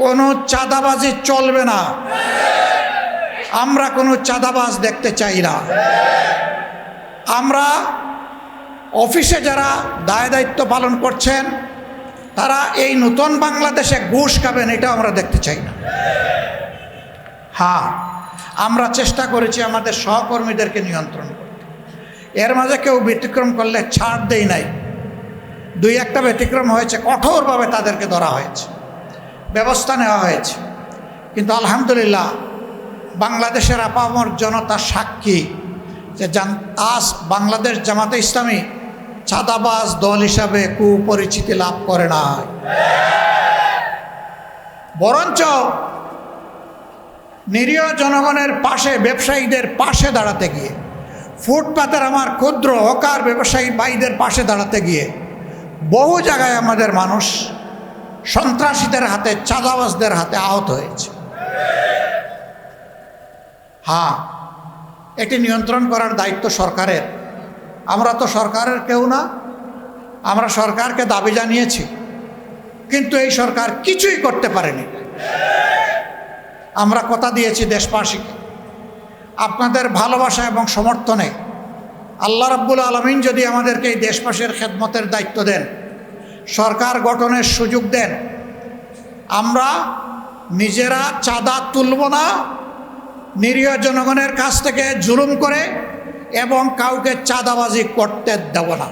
কোনো চাঁদাবাজি চলবে না। আমরা কোনো চাঁদাবাজ দেখতে চাই না। আমরা অফিসে যারা দায় দায়িত্ব পালন করছেন, তারা এই নতুন বাংলাদেশে ঘুষ খাবেন, এটা আমরা দেখতে চাই না। হ্যাঁ আমরা চেষ্টা করেছি আমাদের সহকর্মীদেরকে নিয়ন্ত্রণ করতে। এর মাঝে কেউ ব্যতিক্রম করলে ছাড় দেই নাই। দুই একটা ব্যতিক্রম হয়েছে, কঠোরভাবে তাদেরকে ধরা হয়েছে। ব্যবস্থা নেওয়া হয়েছে। কিন্তু আলহামদুলিল্লাহ বাংলাদেশের আপামর জনতা সাক্ষী যে আজ বাংলাদেশ জামাতে ইসলামী চাঁদাবাজ দল হিসাবে কুপরিচিতি লাভ করে না বরঞ্চ নিরীহ জনগণের পাশে, ব্যবসায়ীদের পাশে দাঁড়াতে গিয়ে, ফুটপাতের আমার ক্ষুদ্র হকার ব্যবসায়ী ভাইদের পাশে দাঁড়াতে গিয়ে বহু জায়গায় আমাদের মানুষ সন্ত্রাসীদের হাতে, চাঁদাবাজদের হাতে আহত হয়েছে। হ্যাঁ এটি নিয়ন্ত্রণ করার দায়িত্ব সরকারের। আমরা তো সরকারের কেউ না, আমরা সরকারকে দাবি জানিয়েছি, কিন্তু এই সরকার কিছুই করতে পারেনি। আমরা কথা দিয়েছি দেশবাসীকে, আপনাদের ভালোবাসা এবং সমর্থনে। আল্লাহ রাব্বুল আলমিন যদি আমাদেরকে এই দেশবাসীর খেদমতের দায়িত্ব দেন সরকার গঠনের সুযোগ দেন। আমরা নিজেরা চাঁদা তুলব না, নিরীহ জনগণের কাছ থেকে জুলুম করে এবং কাউকে চাঁদাবাজি করতে দেব না।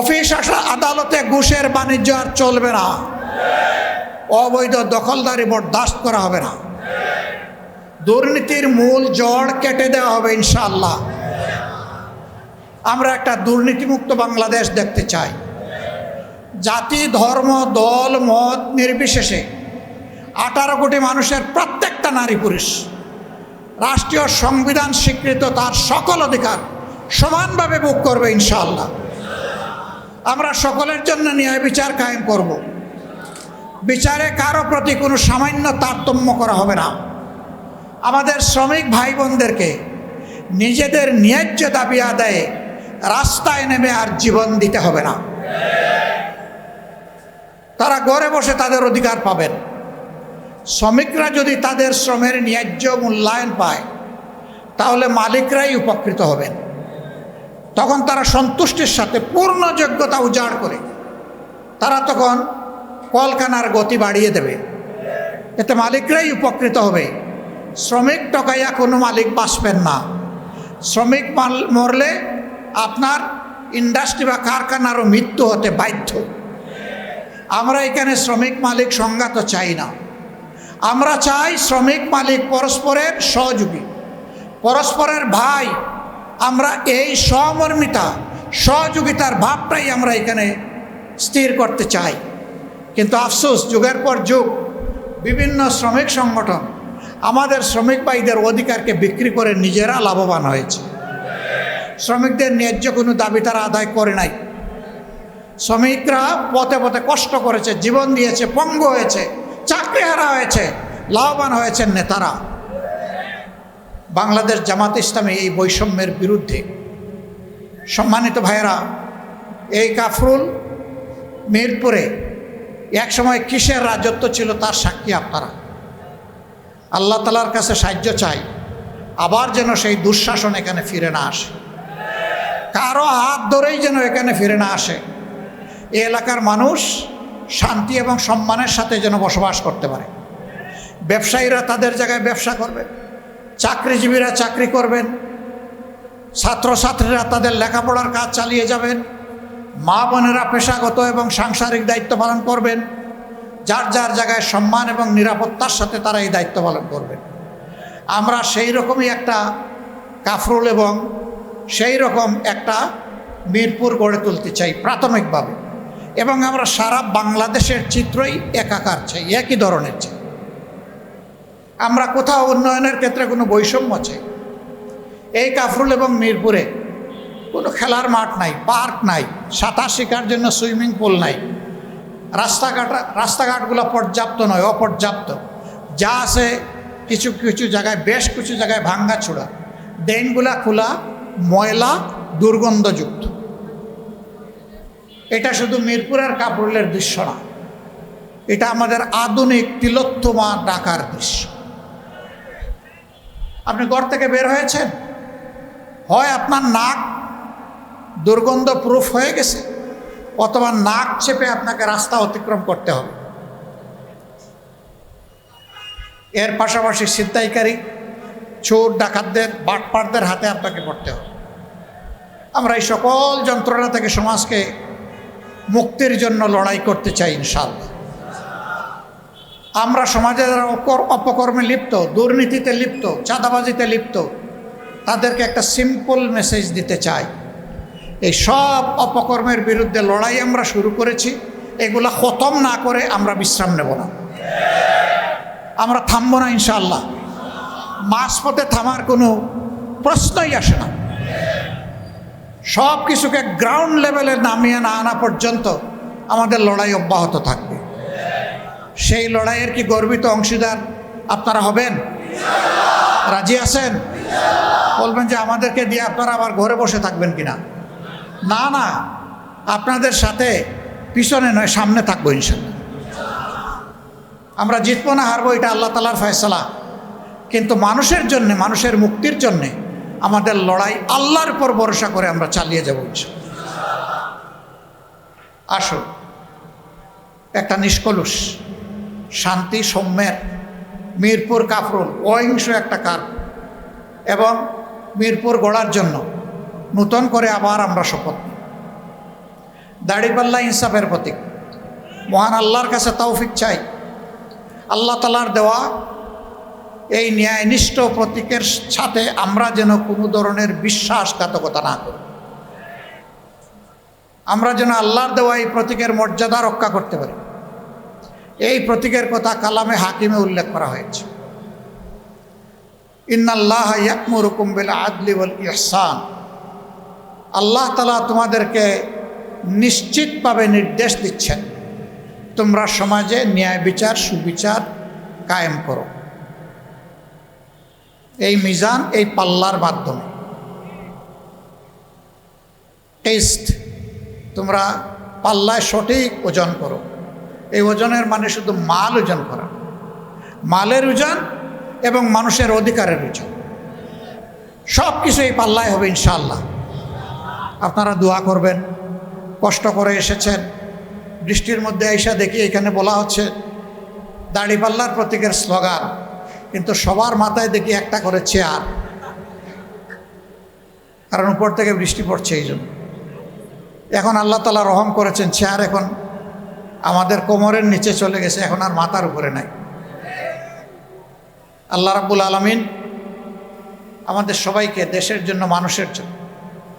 অফিস আসা আদালতে ঘুষের বাণিজ্য আর চলবে না। অবৈধ দখলদারি বরদাস্ত করা হবে না। দুর্নীতির মূল জড় কেটে দেওয়া হবে ইনশাআল্লাহ। আমরা একটা দুর্নীতিমুক্ত বাংলাদেশ দেখতে চাই। জাতি, ধর্ম, দল, মত নির্বিশেষে আঠারো কোটি মানুষের প্রত্যেকটা নারী পুরুষ রাষ্ট্রীয় সংবিধান স্বীকৃত তার সকল অধিকার সমানভাবে ভোগ করবে ইনশাআল্লাহ। আমরা সকলের জন্য ন্যায় বিচার কায়েম করব। বিচারে কারও প্রতি কোনো সামান্য তারতম্য করা হবে না। আমাদের শ্রমিক ভাই বোনদেরকে নিজেদের ন্যায্য দাবি আদায়ে রাস্তায় নেমে আর জীবন দিতে হবে না। তারা ঘরে বসে তাদের অধিকার পাবেন। শ্রমিকরা যদি তাদের শ্রমের ন্যায্য মূল্যায়ন পায়, তাহলে মালিকরাই উপকৃত হবেন। তখন তারা সন্তুষ্টির সাথে পূর্ণ যোগ্যতা উজাড় করে। তারা তখন কলকানার গতি বাড়িয়ে দেবে। এতে মালিকরাই উপকৃত হবে। শ্রমিক টকাইয়া কোনো মালিক বাঁচবেন না। শ্রমিক মরলে আপনার ইন্ডাস্ট্রি বা কারখানারও মৃত্যু হতে বাধ্য। আমরা এখানে শ্রমিক মালিক সংঘাত চাই না। আমরা চাই শ্রমিক মালিক পরস্পরের সহযোগী। পরস্পরের ভাই, আমরা এই সমর্মিতা সহযোগিতার ভাবটাই আমরা এখানে স্থির করতে চাই। কিন্তু আফসোস, যুগের পর যুগ, বিভিন্ন শ্রমিক সংগঠন আমাদের শ্রমিক ভাইদের অধিকারকে বিক্রি করে নিজেরা লাভবান হয়েছে। শ্রমিকদের ন্যায্য কোনো দাবি তারা আদায় করে নাই। শ্রমিকরা পথে পথে কষ্ট করেছে, জীবন দিয়েছে, পঙ্গু হয়েছে, চাকরি হারা হয়েছে, লাভবান হয়েছেন নেতারা। বাংলাদেশ জামাত ইসলামী এই বৈষম্যের বিরুদ্ধে সম্মানিত ভাইয়েরা, এই কাফরুল মিরপুরে একসময় কিসের রাজত্ব ছিল তার সাক্ষী আপনারা। আল্লাহ তালার কাছে সাহায্য চাই, আবার যেন সেই দুঃশাসন এখানে ফিরে না আসে। কারও হাত ধরেই যেন এখানে ফিরে না আসে। এ এলাকার মানুষ শান্তি এবং সম্মানের সাথে যেন বসবাস করতে পারে। ব্যবসায়ীরা তাদের জায়গায় ব্যবসা করবে, চাকরিজীবীরা চাকরি করবেন, ছাত্রছাত্রীরা তাদের লেখাপড়ার কাজ চালিয়ে যাবেন, মা বোনেরা পেশাগত এবং সাংসারিক দায়িত্ব পালন করবেন, যার যার জায়গায় সম্মান এবং নিরাপত্তার সাথে তারা এই দায়িত্ব পালন করবেন। আমরা সেই রকমই একটা কাফরুল এবং সেই রকম একটা মিরপুর গড়ে তুলতে চাই প্রাথমিকভাবে। এবং আমরা সারা বাংলাদেশের চিত্রই একাকার চাই, একই ধরনের চাই। আমরা কোথাও উন্নয়নের ক্ষেত্রে কোনো বৈষম্য চাই। এই কাফরুল এবং মিরপুরে কোনো খেলার মাঠ নাই, পার্ক নাই, সাঁতার শেখার জন্য সুইমিং পুল নাই। রাস্তাঘাট, রাস্তাঘাটগুলো পর্যাপ্ত নয়, অপর্যাপ্ত। যা আছে কিছু কিছু জায়গায়, বেশ কিছু জায়গায় ভাঙ্গা ছোড়া ড্রেনগুলা খোলা ময়লা দুর্গন্ধযুক্ত। এটা শুধু মিরপুরের কাপড়ের দৃশ্য না, এটা আমাদের আধুনিক তিলোত্তমা ডাকার দৃশ্য। আপনি ঘর থেকে বের হয়েছেন? হয় আপনার নাক দুর্গন্ধ প্রুফ হয়ে গেছে, অথবা নাক চেপে আপনাকে রাস্তা অতিক্রম করতে হবে। এর পাশাপাশি ছিনতাইকারী চোর, ডাকাতদের, বাটপাটদের হাতে আপনাকে পড়তে হবে। আমরা এই সকল যন্ত্রণা থেকে সমাজকে মুক্তির জন্য লড়াই করতে চাই ইনশাল্লাহ আমরা সমাজে যারা অপকর্মে লিপ্ত, দুর্নীতিতে লিপ্ত, চাঁদাবাজিতে লিপ্ত, তাদেরকে একটা সিম্পল মেসেজ দিতে চাই। এই সব অপকর্মের বিরুদ্ধে লড়াই আমরা শুরু করেছি, এগুলা খতম না করে আমরা বিশ্রাম নেব না। আমরা থামবো না ইনশাল্লাহ মাঝপথে থামার কোনো প্রশ্নই আসে না। সব কিছুকে গ্রাউন্ড লেভেলে নামিয়ে না আনা পর্যন্ত আমাদের লড়াই অব্যাহত থাকবে। সেই লড়াইয়ের কি গর্বিত অংশীদার আপনারা হবেন? রাজি আছেন? বলবেন যে আমাদেরকে দিয়ে আপনারা আবার ঘরে বসে থাকবেন কিনা? না না, আপনাদের সাথে পিছনে নয়, সামনে থাকব ইনশাল্লাহ আমরা জিতবো না, হারবো, এটা আল্লাহ তালার ফয়সলা। কিন্তু মানুষের জন্য, মানুষের মুক্তির জন্যে আমাদের লড়াই আল্লাহর উপর ভরসা করে আমরা চালিয়ে যাব আসো। একটা নিষ্কলুষ, শান্তি, সৌম্যের, মিরপুর কাফরুল, অহিংস একটা কার। এবং মিরপুর গড়ার জন্য নূতন করে আবার আমরা শপথ। দাড়িপাল্লা ইনসাফের প্রতীক। মহান আল্লাহর কাছে তৌফিক চাই। আল্লাহ তালার দেওয়া এই ন্যায়নিষ্ঠ প্রতীকের সাথে আমরা যেন কোনো ধরনের বিশ্বাসঘাতকতা না করি। আমরা যেন আল্লাহর দেওয়া এই প্রতীকের মর্যাদা রক্ষা করতে পারি। এই প্রতীকের কথা কালামে হাকিমে উল্লেখ করা হয়েছে। ইন্নাল্লাহ ইয়াকমুরুকুম বিল আদলি ওয়াল ইহসান। আল্লাহ তালা তোমাদেরকে নিশ্চিতভাবে নির্দেশ দিচ্ছেন, তোমরা সমাজে ন্যায় বিচার, সুবিচার কায়েম করো। এই মিজান এই পাল্লার মাধ্যমে। টেস্ট, তোমরা পাল্লায় সঠিক ওজন করো। এই ওজনের মানে শুধু মাল ওজন করা। মালের ওজন এবং মানুষের অধিকারের ওজন। সব কিছু এই পাল্লায় হবে ইনশাল্লাহ আপনারা দোয়া করবেন। কষ্ট করে এসেছেন। বৃষ্টির মধ্যে আইসা দেখি এখানে বলা হচ্ছে, দাড়িপাল্লার প্রতীকের স্লোগান কিন্তু সবার মাথায় দেখি একটা করে চেয়ার কারণ উপর থেকে বৃষ্টি পড়ছে এই জন্য। এখন আল্লাহ তালা রহম করেছেন চেয়ার এখন আমাদের কোমরের নিচে চলে গেছে, এখন আর মাথার উপরে নাই। আল্লাহ রাব্বুল আলমিন আমাদের সবাইকে দেশের জন্য, মানুষের জন্য,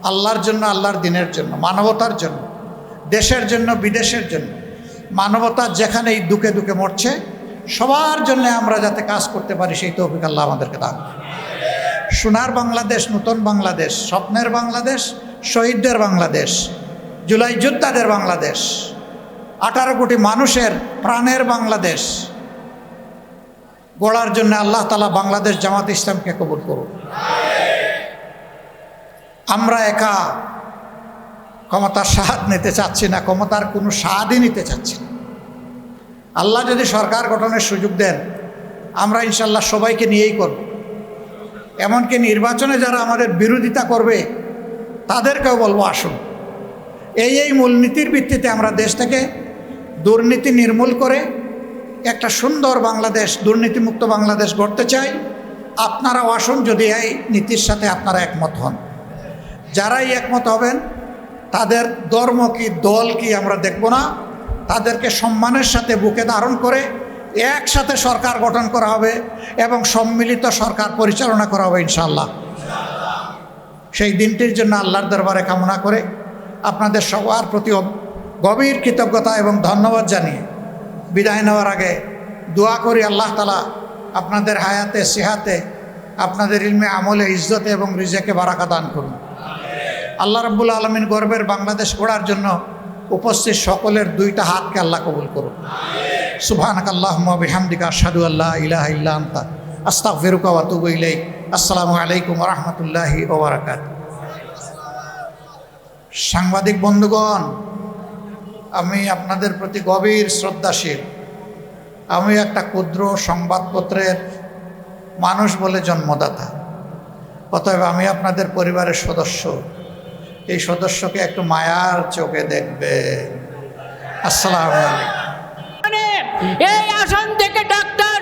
আল্লাহর জন্য, আল্লাহর দিনের জন্য, মানবতার জন্য, দেশের জন্য, বিদেশের জন্য, মানবতা যেখানে এই দুঃখে দুঃখে মরছে সবার জন্য আমরা যাতে কাজ করতে পারি, সেই তৌফিক আল্লাহ আমাদেরকে দান সোনার বাংলাদেশ, নতুন বাংলাদেশ, স্বপ্নের বাংলাদেশ, শহীদদের বাংলাদেশ, জুলাই যোদ্ধাদের বাংলাদেশ, আঠারো কোটি মানুষের প্রাণের বাংলাদেশ, গড়ার জন্য আল্লাহ তালা বাংলাদেশ জামাত ইসলামকে কবুল করুন। আমরা একা ক্ষমতার স্বাদ নিতে চাচ্ছি না, ক্ষমতার কোনো স্বাদই নিতে চাচ্ছি না। আল্লাহ যদি সরকার গঠনের সুযোগ দেন, আমরা ইনশাল্লাহ সবাইকে নিয়েই করব। এমনকি নির্বাচনে যারা আমাদের বিরোধিতা করবে, তাদেরকেও বলব আসুন। এই এই মূলনীতির ভিত্তিতে আমরা দেশ থেকে দুর্নীতি নির্মূল করে একটা সুন্দর বাংলাদেশ, দুর্নীতিমুক্ত বাংলাদেশ গড়তে চাই। আপনারাও আসুন, যদি এই নীতির সাথে আপনারা একমত হন। যারাই একমত হবেন, তাদের ধর্ম কি, দল কি আমরা দেখব না। তাদেরকে সম্মানের সাথে বুকে ধারণ করে একসাথে সরকার গঠন করা হবে এবং সম্মিলিত সরকার পরিচালনা করা হবে ইনশাল্লাহ সেই দিনটির জন্য আল্লাহর দরবারে কামনা করে আপনাদের সবার প্রতি গভীর কৃতজ্ঞতা এবং ধন্যবাদ জানিয়ে বিদায় নেওয়ার আগে দোয়া করি আল্লাহ তালা আপনাদের হায়াতে, সেহাতে, আপনাদের ইলমে আমলে, ইজ্জতে এবং রিজেকে বারাকা দান করুন। আল্লাহ রব্বুল আলমিন গর্বের বাংলাদেশ গড়ার জন্য উপস্থিত সকলের দুইটা হাতকে আল্লাহ কবুল করুন সুবহানাক আল্লাহুম্মা বিহামদিকা আশহাদু আল্লা ইলাহা ইল্লা আনতা। আস্তাগফিরুকা ওয়া আতুবু ইলাইক। আসসালামু আলাইকুম ওয়া বারাকাতুহু। সাংবাদিক বন্ধুগণ, আমি আপনাদের প্রতি গভীর শ্রদ্ধাশীল। আমি একটা ক্ষুদ্র সংবাদপত্রের মানুষ বলে জন্মদাতা। অতএব আমি আপনাদের পরিবারের সদস্য। এই সদস্যকে একটু মায়ার চোখে দেখবে। আসসালাম মানে এই আসন থেকে ডাক্তার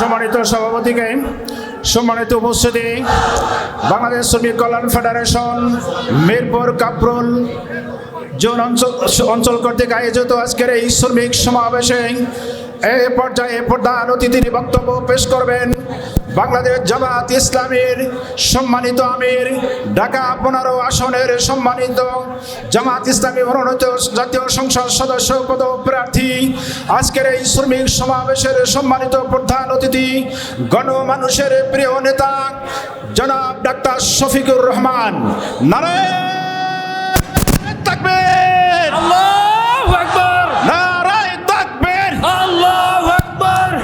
সম্মানিত সভাপতিকে, সম্মানিত উপস্থিতি, বাংলাদেশ শ্রমিক কল্যাণ ফেডারেশন, মিরপুর, কাপ্রুল জোন অঞ্চল অঞ্চল কর্তৃক আয়োজিত আজকের এই শ্রমিক সমাবেশে এ পর্যায়ে প্রধান অতিথির বক্তব্য পেশ করবেন বাংলাদেশ জামাত ইসলামীর সম্মানিত আমির ঢাকা পনেরো আসনের সম্মানিত জামাত ইসলামী মনোনীত জাতীয় সংসদ সদস্য পদ প্রার্থী। আজকের এই শ্রমিক সমাবেশের সম্মানিত প্রধান অতিথি গণমানুষের প্রিয় নেতা জনাব ডাক্তার শফিকুর রহমান। নারায়ণ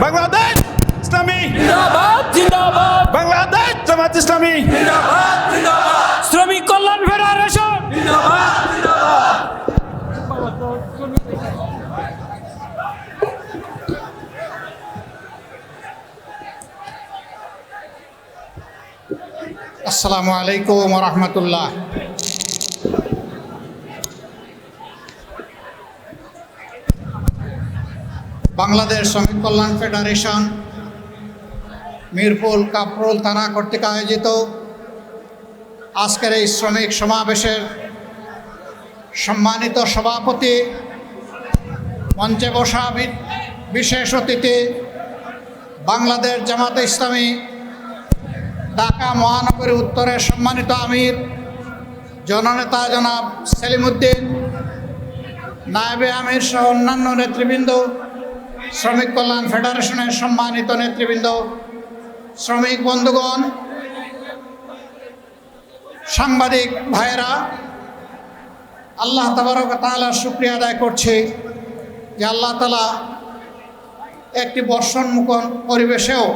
বাংলাদেশ ইসলামী জামাত ইসলামী। শ্রমিক কল্যাণ ফেডারেশন। আসসালামু আলাইকুম রহমতুল্লাহ। বাংলাদেশ শ্রমিক কল্যাণ ফেডারেশন মিরপুর কাপরুল থানা কর্তৃক আয়োজিত আজকের এই শ্রমিক সমাবেশের সম্মানিত সভাপতি মঞ্চে বসা বিশেষ অতিথি বাংলাদেশ জামাতে ইসলামী ঢাকা মহানগরী উত্তরের সম্মানিত আমির, জননেতা জনাব সেলিমুদ্দিন, নায়েবে আমির সহ অন্যান্য নেতৃবৃন্দ, শ্রমিক কল্যাণ ফেডারেশনের সম্মানিত নেতৃবৃন্দ শ্রমিক বন্ধুগণ, সাংবাদিক ভাইয়েরা, আল্লাহ তাবারক তালার শুক্রিয়া আদায় করছে যে আল্লাহ তালা একটি বর্ষণমুখন পরিবেশেও